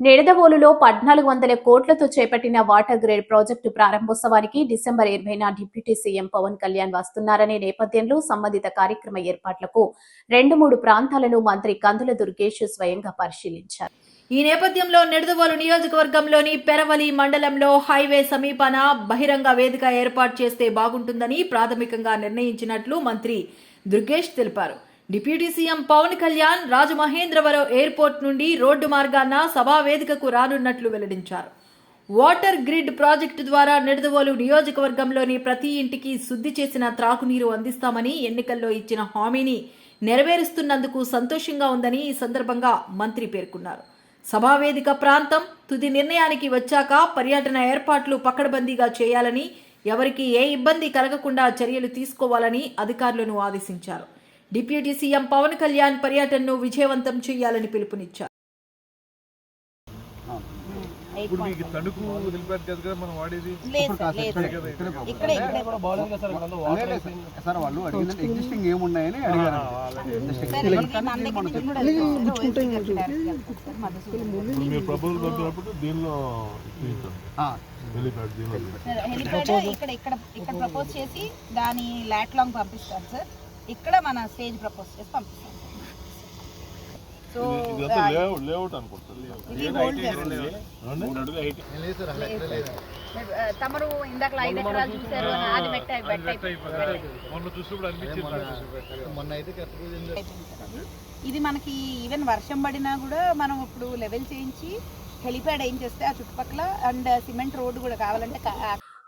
నిడదవోలులో పద్నాలుగు వందల కోట్లతో చేపట్టిన వాటర్ గ్రేడ్ ప్రాజెక్టు ప్రారంభోత్సవానికి డిసెంబర్ ఇరవైన డిప్యూటీ సీఎం పవన్ కళ్యాణ్ వస్తున్నారనే నేపథ్యంలో సంబంధిత కార్యక్రమ ఏర్పాట్లకు రెండు మూడు ప్రాంతాలను మంత్రి కందుల దుర్గేష్ స్వయంగా పరిశీలించారు. ఈ నేపథ్యంలో నిడదవోలు నియోజకవర్గంలోని పెరవలి మండలంలో హైవే సమీపాన బహిరంగ వేదిక ఏర్పాటు చేస్తే బాగుంటుందని ప్రాథమికంగా నిర్ణయించినట్లు మంత్రి దుర్గేష్ తెలిపారు. Deputy CM Pawan Kalyan Rajamahendravaram airport నుండి రోడ్డు మార్గాన సభా వేదికకు రానున్నట్లు వెల్లడించారు. వాటర్ గ్రిడ్ ప్రాజెక్టు ద్వారా నిడదవోలు నియోజకవర్గంలోని ప్రతి ఇంటికి శుద్ధి చేసిన త్రాగునీరు అందిస్తామని ఎన్నికల్లో ఇచ్చిన హామీని నెరవేరుస్తున్నందుకు సంతోషంగా ఉందని ఈ సందర్భంగా మంత్రి పేర్కొన్నారు. సభావేదిక ప్రాంతం తుది నిర్ణయానికి వచ్చాక పర్యటన ఏర్పాట్లు పకడ్బందీగా చేయాలని ఎవరికి ఏ ఇబ్బంది కలగకుండా చర్యలు తీసుకోవాలని అధికారులను ఆదేశించారు. డిప్యూటీ సీఎం పవన్ కళ్యాణ్ పర్యటనను విజయవంతం చేయాలని పిలుపునిచ్చారు. సార్ వాళ్ళు అడిగిందంటే ఎగ్జిస్టింగ్ ఏమున్నాయని అడిగారు. దీనిలో హెలిప్యాడ్ ఇక్కడ ఇక్కడ ప్రపోజ్ చేసి దాని లాట్ లాంగ్ పంపిస్తారు సార్. ఇక్కడ మన స్టేజ్ ప్రపోజ్ చేసి పంపిస్తాం. సో. తమరు ఇందాక ఐదు ఎకరాలు చూసారు అని అది పెట్టాయి ఇది మనకి ఈవెన్ వర్షం పడినా కూడా మనం ఇప్పుడు లెవెల్ చేయించి హెలిప్యాడ్ ఏం చేస్తే ఆ చుట్టుపక్కల అండ్ సిమెంట్ రోడ్డు కూడా కావాలంటే